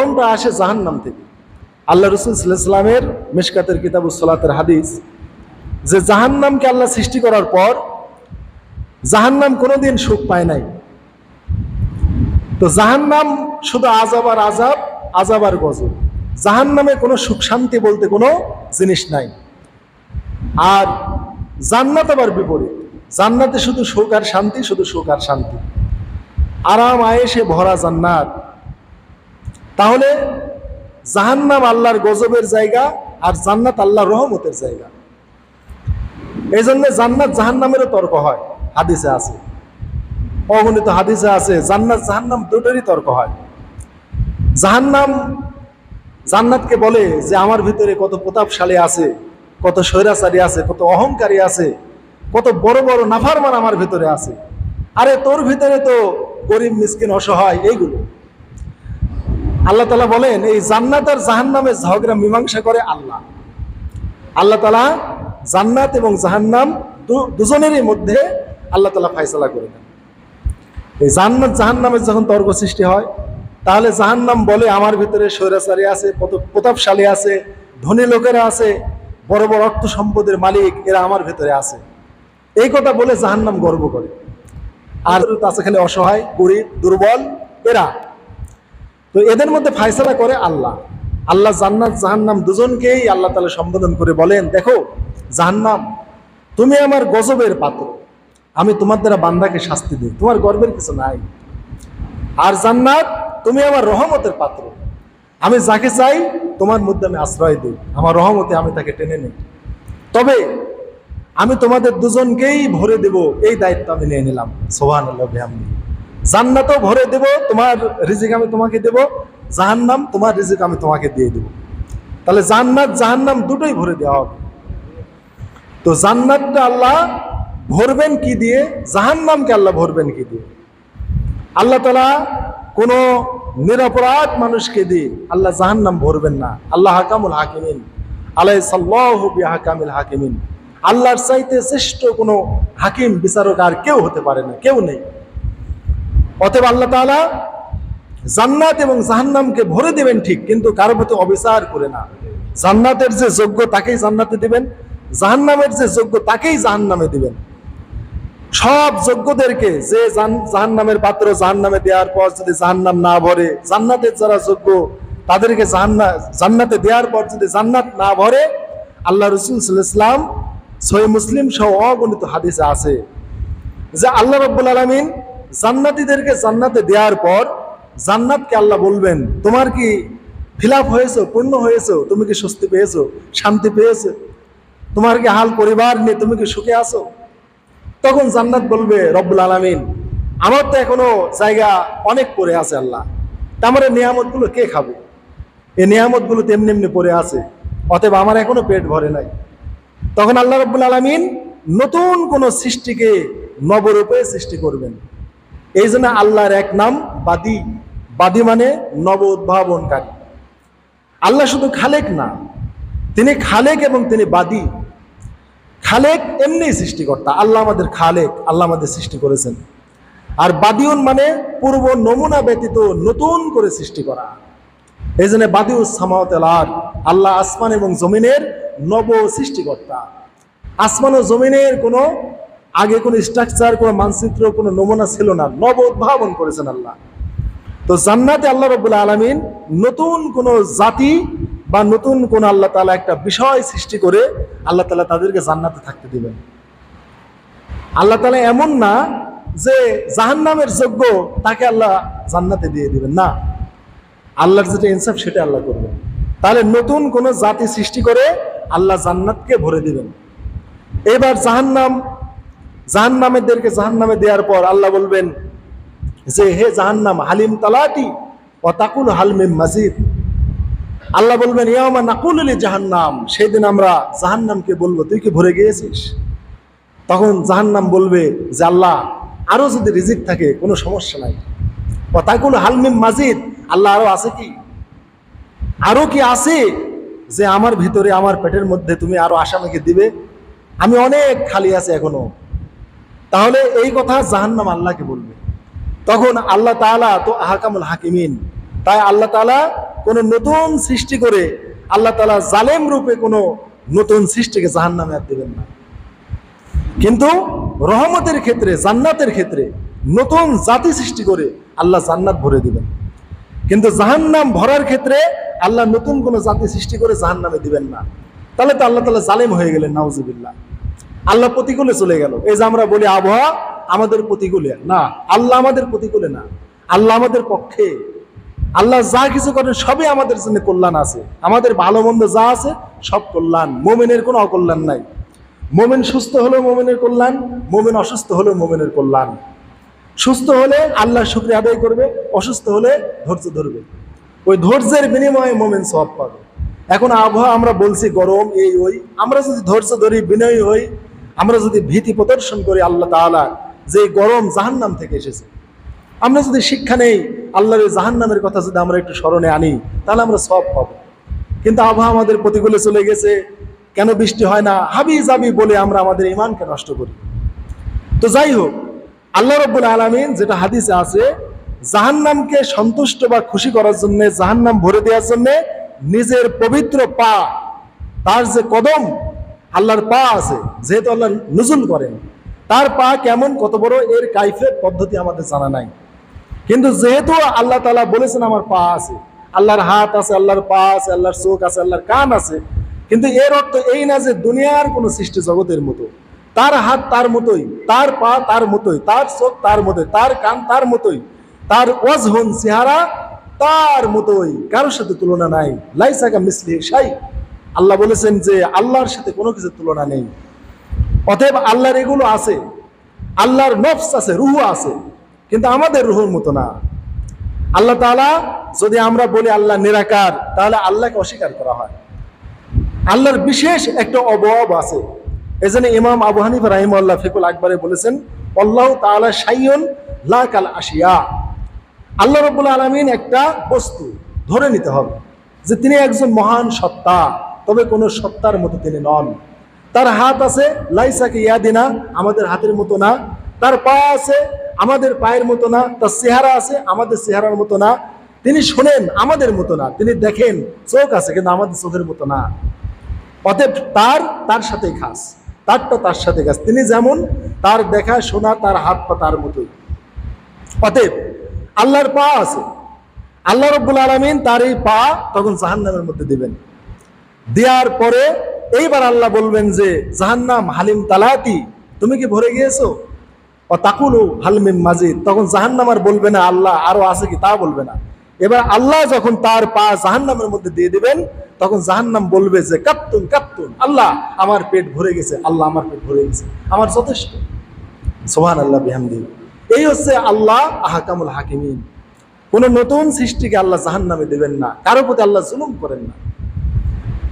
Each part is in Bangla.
গরমটা আসে জাহান্নাম থেকে। আল্লাহ রসুল ইসলামের মিশকাতের কিতাবুসলাতের হাদিস, যে জাহান্নামকে আল্লাহ সৃষ্টি করার পর জাহান্নাম কোনোদিন সুখ পায় নাই। তো জাহান্নাম শুধু আজাব আর আজাব আজাব আর গজব। জাহান্নামে কোনো সুখ শান্তি বলতে কোনো জিনিস নাই। আর জান্নাত আবার বিপরীত। জান্নাতে শুধু সুখ আর শান্তি, শুধু সুখ আর শান্তি। আরাম আয়েসে ভরা জান্নাত। তাহলে জাহান্নাম আল্লাহর গজবের জায়গা আর জান্নাত আল্লাহর রহমতের জায়গা। এই জন্য জান্নাত জাহান্নামেরও তর্ক হয়, হাদিসে আছে। অগণিত হাদিসে আছে, জান্নাত জাহান্নাম দুটোরই তর্ক হয়। জাহান্নাম জান্নাতকে বলে যে আমার ভিতরে কত প্রতাপশালী আছে, কত স্বৈরাচারী আছে, কত অহংকারী আছে, কত বড় বড় নাফারমান আমার ভিতরে আছে। আরে তোর ভিতরে তো গরিব, মিসকিন, অসহায়, এইগুলো। আল্লাহ তালা বলেন, এই জান্নাত আর জাহান্নামের ঝগড়া মীমাংসা করে আল্লাহ। আল্লাহ তালা জান্নাত এবং জাহান্নাম দুজনেরই মধ্যে আল্লাহ তালা ফাইসলা করে দেন। এই জান্নাত, জাহান্নামের যখন তর্ক সৃষ্টি হয়, তাহলে জাহান্নাম বলে আমার ভিতরে স্বৈরাচারী আছে প্রতাপশালী আছে, ধনী লোকেরা আছে, বড় বড় অর্থ সম্পদের মালিক, এরা আমার ভিতরে আছে। এই কথা বলে জাহান্নাম গর্ব করে। আর আছে খালি অসহায়, গরিব, দুর্বল, এরা তো এদের মধ্যে ফায়সালা করে আল্লাহ। আল্লাহ জান্নাত, জাহান্নাম দুজনকেই আল্লাহ তালা সম্বোধন করে বলেন, দেখো, জাহান্নাম, তুমি আমার গজবের পাত্র। আমি তোমার দ্বারা বান্দাকে শাস্তি দিই। তোমার গর্বের কিছু নাই। আর জান্নাত, তুমি আমার রহমতের পাত্র। আমি যাকে চাই, তোমার মধ্যে আমি আশ্রয় দিই। আমার রহমতে আমি তাকে টেনে নিই। তবে আমি তোমাদের দুজনকেই ভরে দেব। এই দায়িত্ব আমি নিয়ে নিলাম। সোহান আল্লাহ জান্নাতও ভরে দেব, তোমার রিজিক আমি তোমাকে দেব, জাহান্নাম তোমার রিজিক আমি তোমাকে দিয়ে দেব। তাহলে জান্নাত, জাহান্নাম দুটোই ভরে দেওয়া হবে। তো জান্নাতটা আল্লাহ ভরবেন কি দিয়ে, জাহান্নামকে আল্লাহ ভরবেন কি দিয়ে? আল্লাহ তালা কোনো নিরপরাধ মানুষকে দিয়ে আল্লাহ জাহান্নাম ভরবেন না। আল্লাহ হাকামুল হাকিমিন আলাই সাল্লাহ হাকামিল হাকিমিন। আল্লাহর চাইতে শ্রেষ্ঠ কোনো হাকিম, বিচারক আর কেউ হতে পারে না, কেউ নেই। অতএব আল্লাহ তাআলা জান্নাত এবং জাহান্নামকে ভরে দেবেন ঠিক, কিন্তু কারও প্রতি অবিচার করে না। জান্নাতের যে যোগ্য তাকেই জান্নাতে দিবেন, জাহান্নামের যে যোগ্য তাকেই জাহান্নামে দিবেন। সব যোগ্যদেরকে যে জাহান নামের পাত্র জাহান নামে দেওয়ার পর যদি জাহান্নাম না ভরে, জান্নাতের যারা যোগ্য তাদেরকে জাহান্না জান্নাতে দেওয়ার পর যদি জান্নাত না ভরে, আল্লাহ রসুল ইসলাম সহি মুসলিম সহ অগণিত হাদিসে আছে যে আল্লাহ রব্বুল আলমিন জান্নাতীদেরকে জান্নাতে দেওয়ার পর জান্নাতকে আল্লাহ বলবেন, তোমার কি ফিলাপ হয়েছো, পূর্ণ হয়েছো? তুমি কি স্বস্তি পেয়েছ? শান্তি পেয়েছ? তোমার কি হাল পরিবার নিয়ে তুমি কি সুখে আছো? তখন জান্নাত বলবে, রব্বুল আলমিন, আমার তো এখনও জায়গা অনেক পড়ে আছে আল্লাহ। তারপরে নিয়ামতগুলো কে খাবে? এই নিয়ামতগুলো তেমনি এমনি পড়ে আছে, অতএব আমার এখনও পেট ভরে নাই। তখন আল্লাহ রব্বুল আলমিন নতুন কোন সৃষ্টিকে নবরূপে সৃষ্টি করবেন। এই জন্য আল্লাহর এক নাম, বাদী। বাদী মানে নব উদ্ভাবনকারী। আল্লাহ শুধু খালেক না, তিনি খালেক এবং তিনি বাদী। খালেক এমনি সৃষ্টিকর্তা। আল্লাহ আমাদের খালেক, আল্লাহ আমাদের সৃষ্টি করেছেন। আর বাদিউন মানে পূর্ব নমুনা ব্যতীত নতুন করে সৃষ্টি করা। এই জন্য বাদিউস সামাওয়াতেল আর আল্লাহ আসমান এবং জমিনের নব সৃষ্টিকর্তা। আসমান ও জমিনের কোনো আগে কোনো স্ট্রাকচার কোনো মানচিত্র, কোনো নমুনা ছিল না। নব উদ্ভাবন করেছেন আল্লাহ। তো জান্নাতে আল্লাহ রবুল্লা আলমিন নতুন কোন জাতি বা নতুন কোন আল্লাহ তালা একটা বিষয় সৃষ্টি করে আল্লাহ তালা তাদেরকে জান্নাতে থাকতে দিবেন। আল্লাহ তালা এমন না যে জাহান্নামের যোগ্য তাকে আল্লাহ জান্নাতে দিয়ে দিবেন, না। আল্লাহর যেটা ইনসাফ সেটা আল্লাহ করবেন। তাহলে নতুন কোন জাতি সৃষ্টি করে আল্লাহ জান্নাতকে ভরে দিবেন। এবার জাহান্নাম জাহান্নামেরদেরকে জাহান্নামে দেওয়ার পর আল্লাহ বলবেন যে, হে জাহান্নাম, হালিম তালাটি ও তাকুল হালমিম মাজিদ। আল্লাহ বলবেন ইয়ামা নাকুল আলী জাহান্নাম সেই দিন আমরা জাহান্নামকে বলব, তুই কি ভরে গিয়েছিস? তখন জাহান্নাম বলবে যে, আল্লাহ আরও যদি রিজিক থাকে, কোনো সমস্যা নাই। ও তাকুল হালমিম মাজিদ, আল্লাহ আরও আছে কি? আরও কি আছে যে, আমার ভিতরে, আমার পেটের মধ্যে তুমি আরও আসামিকে দিবে? আমি অনেক খালি আছে এখনও। তাহলে এই কথা জাহান্নাম আল্লাহকে বলবে। তখন আল্লাহ তাআলা তো আহকামুল হাকিমিন, তাই আল্লাহ তাআলা কোনো নতুন সৃষ্টি করে আল্লাহ তালা জালেম রূপে কোনো নতুন সৃষ্টিকে জাহান নামে আর দেবেন না। কিন্তু রহমতের ক্ষেত্রে, জান্নাতের ক্ষেত্রে নতুন জাতি সৃষ্টি করে আল্লাহ জান্নাত ভরে দিবেন। কিন্তু জাহান্নাম ভরার ক্ষেত্রে আল্লাহ নতুন কোনো জাতি সৃষ্টি করে জাহান্নামে দিবেন না। তাহলে তো আল্লাহ তালা জালেম হয়ে গেলেন, নাউজুবিল্লাহ। আল্লাহ প্রতিকূলে চলে গেল। এই যে আমরা বলি আবহাওয়া, আমাদের প্রতিকূলে। না, আল্লাহ আমাদের প্রতিকূলে না। আল্লাহ আমাদের পক্ষে। আল্লাহ যা কিছু করেন, সবই আমাদের জন্য কল্যাণ আছে। আমাদের ভালো মন্দ যা আছে, সব কল্যাণ। মোমেনের কোনো অকল্যাণ নাই। মোমেন সুস্থ হলেও মোমেনের কল্যাণ, মোমেন অসুস্থ হলেও মোমেনের কল্যাণ। সুস্থ হলে আল্লাহ শুক্রিয়া আদায় করবে, অসুস্থ হলে ধৈর্য ধরবে। ওই ধৈর্যের বিনিময়ে মোমেন সব পাবে। এখন আবহাওয়া আমরা বলছি গরম, এই ওই। আমরা যদি ধৈর্য ধরি, বিনয়ী হই আমরা যদি ভীতি প্রদর্শন করি আল্লাহ তাআলা যে গরম জাহান্নাম থেকে এসেছে, আমরা যদি শিক্ষা নেই, আল্লাহর জাহান্নামের কথা যদি আমরা একটু স্মরণে আনি, তাহলে আমরা সব পাবো। কিন্তু আবহাওয়া আমাদের প্রতিকূলে চলে গেছে, কেন বৃষ্টি হয় না হাবি জাবি বলে আমরা আমাদের ইমানকে নষ্ট করি। তো যাই হোক, আল্লাহ রব্বুল আলমিন যেটা হাদিসে আছে, জাহান্নামকে সন্তুষ্ট বা খুশি করার জন্য, জাহান্নাম ভরে দেওয়ার জন্য নিজের পবিত্র পা, তার যে কদম আল্লাহর পা আছে, যেহেতু আল্লাহ নজুল করেন। তার পা কেমন, কত বড়, এর কাইফের পদ্ধতি আমাদের জানা নাই। কিন্তু যেহেতু আল্লাহ তালা বলেছেন আমার পা আছে, আল্লাহর হাত আছে, আল্লাহর পা আছে, আল্লাহর চোখ আছে, আল্লাহর কান আছে, কিন্তু এর অর্থ এই না যে দুনিয়ার কোনো সৃষ্টি জগতের মতো। তার হাত তার মতোই, তার পা তার মতোই, তার চোখ তার মতোই, তার কান তার মতোই, তার ওয়াজহন, চেহারা তার মতোই। কারোর সাথে তুলনা নাই। লাইসাকা মিসলি সাই আল্লাহ বলেছেন যে আল্লাহর সাথে কোনো কিছু তুলনা নেই। অতএব আল্লাহর এগুলো আছে, আল্লাহর নফস আছে, রুহু আছে, কিন্তু আমাদের রুহুর মতো না। আল্লাহ তাআলা যদি আমরা বলি আল্লাহ নিরাকার, তাহলে আল্লাহকে অস্বীকার করা হয়। আল্লাহর বিশেষ একটা অবয়ব আছে। এজন্য ইমাম আবু হানিফ রাহিমাল্লাহ ফিকুল আকবরে বলেছেন, আল্লাহ তাআলা সাইয়ন লা কাল আশিয়া। আল্লাহ রব্বুল আলমিন একটা বস্তু ধরে নিতে হবে যে তিনি একজন মহান সত্তা। তবে কোনো সত্তার মতো তিনি নন। তার হাত আছে, লাইসাকে ইয়াদিনা, আমাদের হাতের মতো না। তার পা আছে, আমাদের পায়ের মতো না। তার চেহারা আছে, আমাদের চেহারার মতো না। তিনি শোনেন, আমাদের মতো না। তিনি দেখেন, চোখ আছে, কিন্তু আমাদের চোখের মতো না। অতএব তার তার সাথেই খাস। তারটা তার সাথে খাস। তিনি যেমন তার দেখা, শোনা, তার হাত পা, তার মতোই। অতএব আল্লাহর পা আছে। আল্লাহ রব্বুল আলমিন তার এই পা তখন জাহান্নামের মধ্যে দিবেন। দেওয়ার পরে এইবার আল্লাহ বলবেন যে, জাহান্নাম, হালিম তালাতি তুমি কি ভরে গিয়েছো? ও তাকুলু হালমিম মাজিদ। তখন জাহান্নাম আর বলবে না, আল্লাহ আরও আছে কি তা বলবে না। এবার আল্লাহ যখন তার পা জাহান্নামের মধ্যে দিয়ে দিবেন, তখন জাহান্নাম বলবে যে, কাপ্তুন কাপ্তুন, আল্লাহ আমার পেট ভরে গেছে, আল্লাহ আমার পেট ভরে গেছে, আমার যথেষ্ট। সোহান আল্লাহ বিহামদি। এই হচ্ছে আল্লাহ আহাকামুল হাকিমিন। কোন নতুন সৃষ্টিকে আল্লাহ জাহান নামে দেবেন না, কারও প্রতি আল্লাহ জুলুম করেন না।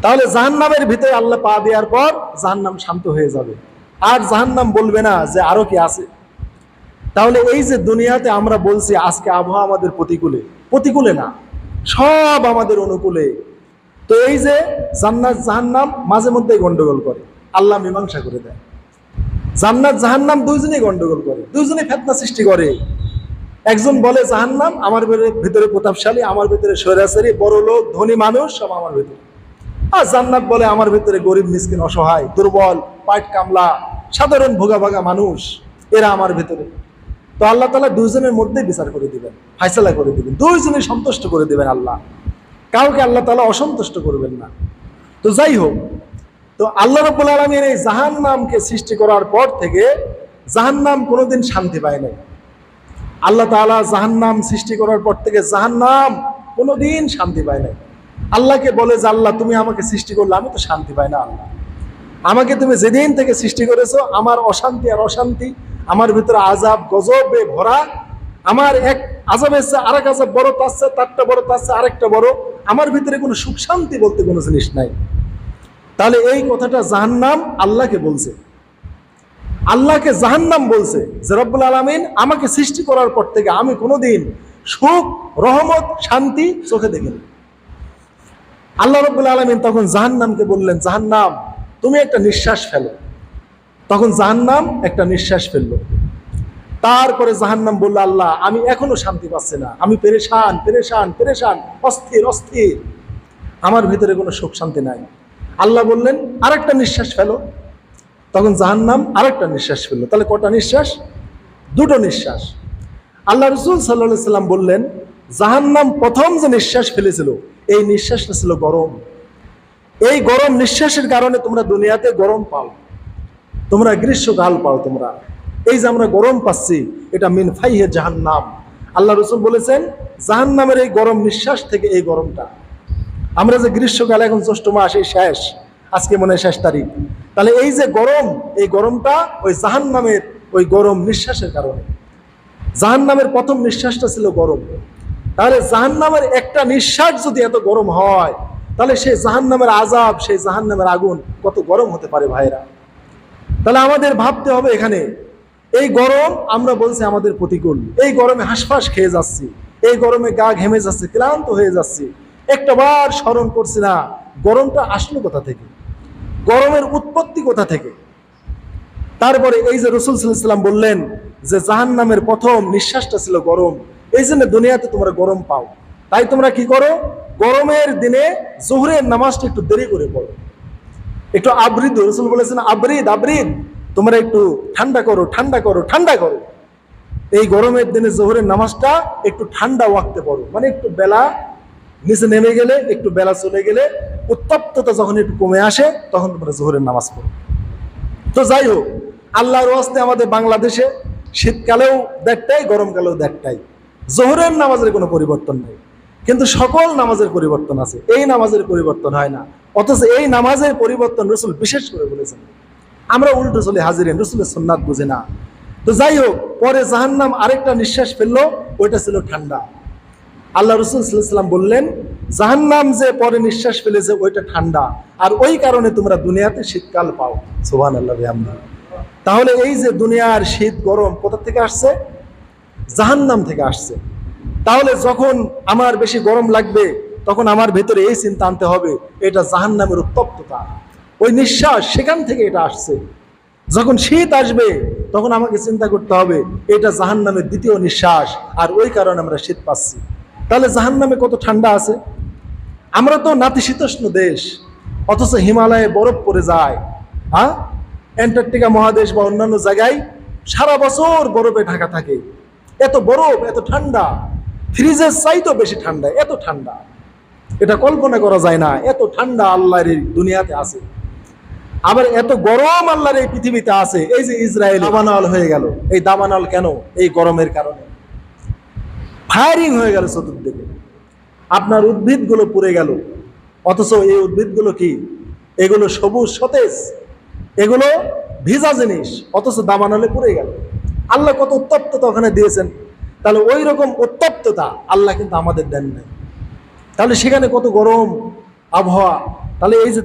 তাহলে জাহান্নামের ভিতরে আল্লাহ পা দেওয়ার পর জাহান্নাম শান্ত হয়ে যাবে। আর জাহান্নাম বলবে না যে আরও কি আছে। তাহলে এই যে দুনিয়াতে আমরা বলছি আজকে আবহাওয়া আমাদের প্রতিকূলে প্রতিকূলে না, সব আমাদের অনুকূলে। তো এই যে জান্নাত জাহান্নাম মাঝে মধ্যেই গন্ডগোল করে, আল্লাহ মীমাংসা করে দেয়। জান্নাত জাহান্নাম দুইজনেই গন্ডগোল করে, দুইজনেই ফেতনা সৃষ্টি করে। একজন বলে, জাহান্নাম আমার ভিতরে- প্রতাপশালী, আমার ভিতরে সৈরাচারী বড় লোক ধনী মানুষ, সব আমার ভিতরে। আর জান্নাত বলে আমার ভিতরে গরিব মিসকিন অসহায়, দুর্বল পাইট কামলা, সাধারণ ভোগা ভাগা মানুষ, এরা আমার ভিতরে। তো আল্লাহ তালা দুইজনের মধ্যে বিচার করে দিবেন, ফাইসলা করে দিবেন দুইজনে সন্তুষ্ট করে দিবেন আল্লাহ। কাউকে আল্লাহ তালা অসন্তুষ্ট করবেন না। তো যাই হোক, তো আল্লাহ রব্বুল আলমীর এই জাহান নামকে সৃষ্টি করার পর থেকে জাহান নাম কোনোদিন শান্তি পায় নাই। আল্লাহ তাআলা জাহান্নাম সৃষ্টি করার পর থেকে জাহান্নাম কোনোদিন শান্তি পায় নাই। আল্লাহকে বলে যে, আল্লাহ, তুমি আমাকে সৃষ্টি করলে, আমি তো শান্তি পাই না, আল্লাহ। আমাকে তুমি যেদিন থেকে সৃষ্টি করেছ, আমার অশান্তি আর অশান্তি, আমার ভিতরে আজাব গজবে ভরা, আমার এক আজাবের চেয়ে আরেক আজাব বড়, তার চেয়ে তারটা বড়, তার চেয়ে আরেকটা বড়, আমার ভিতরে কোনো সুখ শান্তি বলতে কোনো জিনিস নাই। তাহলে এই কথাটা জাহান্নাম আল্লাহকে বলছে। আল্লাহকে জাহান্নাম বলছে যে, রব্বুল আলমিন, আমাকে সৃষ্টি করার পর থেকে আমি কোনোদিন সুখ, রহমত, শান্তি চোখে দেখিনি। আল্লাহ রব্বুল আলমিন তখন জাহান্নামকে বললেন, জাহান্নাম, তুমি একটা নিঃশ্বাস ফেলো। তখন জাহান্নাম একটা নিঃশ্বাস ফেলল। তারপরে জাহান্নাম বলল, আল্লাহ, আমি এখনও শান্তি পাচ্ছি না। আমি পেরেশান পেরেশান পেরেশান, অস্থির অস্থির। আমার ভিতরে কোনো সুখ শান্তি নাই। আল্লাহ বললেন, আরেকটা নিঃশ্বাস ফেলো। তখন জাহান্নাম আরেকটা নিঃশ্বাস ফেলল। তাহলে কটা নিঃশ্বাস? দুটো নিঃশ্বাস। আল্লাহ রসুল সাল্লাহ সাল্লাম বললেন, জাহান্নাম প্রথম যে নিঃশ্বাস ফেলেছিল এই নিঃশ্বাসটা ছিল গরম। এই গরম নিঃশ্বাসের কারণে তোমরা দুনিয়াতে গরম পাও। তোমরা গ্রীষ্মকাল পাও তোমরা। এই যে আমরা গরম পাচ্ছি, এটা মিন ফাইহে জাহান্নাম। আল্লাহ রসুল বলেছেন, জাহান্নামের এই গরম নিঃশ্বাস থেকে এই গরমটা। আমরা যে গ্রীষ্মকাল, এখন জ্যৈষ্ঠ মাস, এই শেষ। আজকে মনে হয় শেষ তারিখ। তাহলে এই যে গরম, এই গরমটা ওই জাহান্নামের ওই গরম নিঃশ্বাসের কারণে। জাহান্নামের প্রথম নিঃশ্বাসটা ছিল গরম। তাহলে জাহান্নামের একটা নিঃশ্বাস যদি এত গরম হয়, তাহলে সেই জাহান্নামের আজাব সেই জাহান্নামের আগুন কত গরম হতে পারে ভাইরা তাহলে আমাদের ভাবতে হবে এখানে, এই গরম আমরা বলছি আমাদের প্রতিকূল। এই গরমে হাঁসফাঁস খেয়ে যাচ্ছি, এই গরমে গা ঘেমে যাচ্ছে, ক্লান্ত হয়ে যাচ্ছি। একটা বার স্মরণ করছি না, গরমটা আসলো কোথা থেকে? গরমের উৎপত্তি কোথা থেকে? তারপরে এই যে রসুল সাল্লাম বললেন যে জাহান নামের প্রথম নিঃশ্বাসটা ছিল গরম। এই জন্য দুনিয়াতে তোমরা গরম পাও। তাই তোমরা কি করো? গরমের দিনে জোহরের নামাজটা একটু দেরি করে পড়ো। একটু আবৃদ, রসুল বলেছেন আবরিদ আবরিদ তোমরা একটু ঠান্ডা করো ঠান্ডা করো ঠান্ডা করো। এই গরমের দিনে জোহরের নামাজটা একটু ঠান্ডা ওয়াক্তে পড়ো। মানে একটু বেলা নিচে নেমে গেলে, একটু বেলা চলে গেলে উত্তপ্ততা যখন একটু কমে আসে, তখন তোমরা জোহরের নামাজ পড়ো। তো যাই হোক, আল্লাহর ওয়াস্তে আমাদের বাংলাদেশে শীতকালেও দেখটাই, গরমকালেও দেখটাই। জোহরের নামাজের কোনো পরিবর্তন নেই। কিন্তু সকল নামাজের পরিবর্তন আছে। এই নামাজের পরিবর্তন হয় না। অথচ এই নামাজের পরিবর্তন রসুল বিশেষ করে বলেছেন। আমরা উল্টো চলে হাজিরেন, রসুলের সুন্নাত বুঝে না। তো যাই হোক, পরে জাহান্নাম আরেকটা নিঃশ্বাস ফেলল, ওইটা ছিল ঠান্ডা। আল্লাহ রসুল সাল্লাম বললেন, জাহান্নাম যে পরে নিঃশ্বাস ফেলেছে, ওইটা ঠান্ডা। আর ওই কারণে তোমরা দুনিয়াতে শীতকাল পাও। সোহান আল্লাহ তাহলে এই যে দুনিয়ার শীত গরম কোথা থেকে আসছে? জাহান্নাম থেকে আসছে। তাহলে যখন আমার বেশি গরম লাগবে, তখন আমার ভেতরে এই চিন্তা আনতে হবে, এটা জাহান্নামের উত্তপ্ততা। ওই নিঃশ্বাস সেখান থেকে এটা আসছে। যখন শীত আসবে, তখন আমাকে চিন্তা করতে হবে, এটা জাহান্নামের দ্বিতীয় নিঃশ্বাস, আর ওই কারণে আমরা শীত পাচ্ছি। তাহলে জাহান্নামে কত ঠান্ডা আছে? আমরা তো নাতিশীতোষ্ণ দেশ, অথচ হিমালয়ে বরফ পড়ে যায় হ্যাঁ অ্যান্টার্কটিকা মহাদেশ বা অন্যান্য জায়গায় সারা বছর বরফে ঢাকা থাকে। এত বরফ এত ঠান্ডা। ফ্রিজের চাইতেও বেশি ঠান্ডা, এত ঠান্ডা। এটা কল্পনা করা যায় না, এত ঠান্ডা আল্লাহর এই দুনিয়াতে আছে। আবার এত গরম আল্লাহর এই পৃথিবীতে আছে, এই যে ইসরায়েল দাবানল হয়ে গেল। এই দাবানল কেন? এই গরমের কারণে। ফায়ারিং হয়ে গেল চতুর্দিকে। আপনার উদ্ভিদগুলো পুড়ে গেল। অথচ এই উদ্ভিদগুলো কি? এগুলো সবুজ সতেজ। এগুলো ভিজা জিনিস, অথচ দাবানলে পুড়ে গেল। আল্লাহ কত উত্তপ্ততা ওখানে দিয়েছেন। তাহলে ওই রকম উত্তপ্ততা আল্লাহ কিন্তু আমাদের দেন নাই। তাহলে সেখানে কত গরম আবহাওয়া। তাহলে এই যে